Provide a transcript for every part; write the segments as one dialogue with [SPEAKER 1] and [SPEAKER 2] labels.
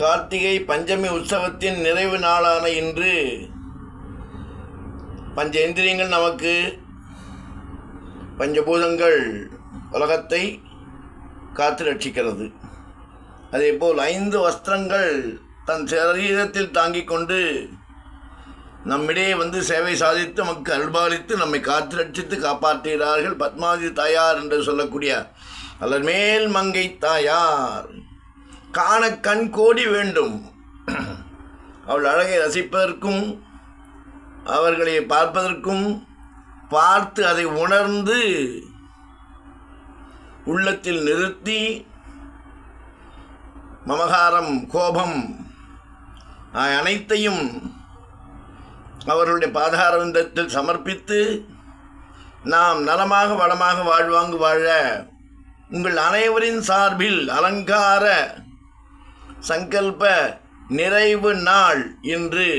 [SPEAKER 1] கார்த்திகை பஞ்சமி உற்சவத்தின் நிறைவு நாளான இன்று பஞ்ச இந்திரியங்கள் நமக்கு பஞ்சபூதங்கள் உலகத்தை காத்து ரட்சிக்கிறது. அதேபோல் ஐந்து வஸ்திரங்கள் தன் சரீரத்தில் தாங்கிக் கொண்டு நம்மிடையே வந்து சேவை சாதித்து நமக்கு அருள்பாலித்து நம்மை காத்து ரட்சித்து காப்பாற்றுகிறார்கள் பத்மாவதி தாயார் என்று சொல்லக்கூடிய அல்லர் மேல் மங்கை தாயார். காண கண் கோடி வேண்டும். அவள் அழகை ரசிப்பதற்கும் அவர்களை பார்ப்பதற்கும் பார்த்து அதை உணர்ந்து உள்ளத்தில் நிறுத்தி மமகாரம் கோபம் அனைத்தையும் அவர்களுடைய பாதாரவிந்தத்தில் சமர்ப்பித்து நாம் நலமாக வளமாக வாழ்வாங்கு வாழ உங்கள் அனைவரின் சார்பில் அலங்கார சங்கல்ப நிறைவு நாள் இன்று.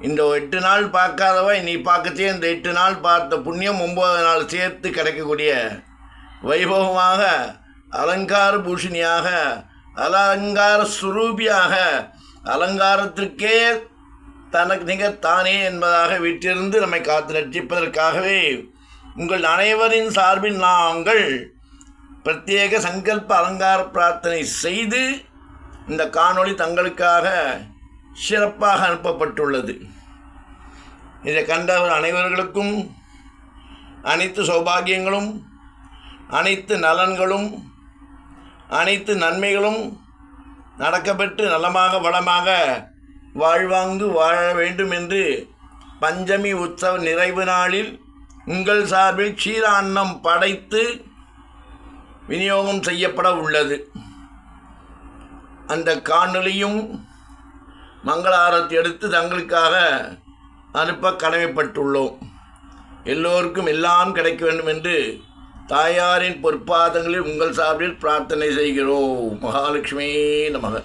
[SPEAKER 1] இந்த எட்டு நாள் பார்க்காதவ நீ பார்க்கச்சே இந்த எட்டு நாள் பார்த்த புண்ணியம் ஒம்பது நாள் சேர்த்து கிடைக்கக்கூடிய வைபவமாக அலங்கார பூஷணியாக அலங்கார சுரூபியாக அலங்காரத்திற்கே தனக்கு நிகர் தானே என்பதாக வீட்டிலிருந்து நம்மை காத்து ரட்சிப்பதற்காகவே உங்கள் அனைவரின் சார்பில் நாங்கள் பிரத்யேக சங்கல்ப அலங்கார பிரார்த்தனை செய்து இந்த காணொளி தங்களுக்காக சிறப்பாக அனுப்பப்பட்டுள்ளது. இதை கண்டவர் அனைவர்களுக்கும் அனைத்து சௌபாகியங்களும் அனைத்து நலன்களும் அனைத்து நன்மைகளும் நடக்கப்பெற்று நலமாக வளமாக வாழ்வாங்கு வாழ வேண்டும் என்று பஞ்சமி உற்சவ நிறைவு நாளில் உங்கள் சார்பில் க்ஷீரான்னம் படைத்து விநியோகம் செய்யப்பட உள்ளது. அந்த காணொலியும் மங்களாரத்தை எடுத்து தங்களுக்காக அனுப்ப கடமைப்பட்டுள்ளோம். எல்லோருக்கும் எல்லாம் கிடைக்க வேண்டும் என்று தாயாரின் பொற்பாதங்களில் உங்கள் சார்பில் பிரார்த்தனை செய்கிறோம். மகாலட்சுமி நமக.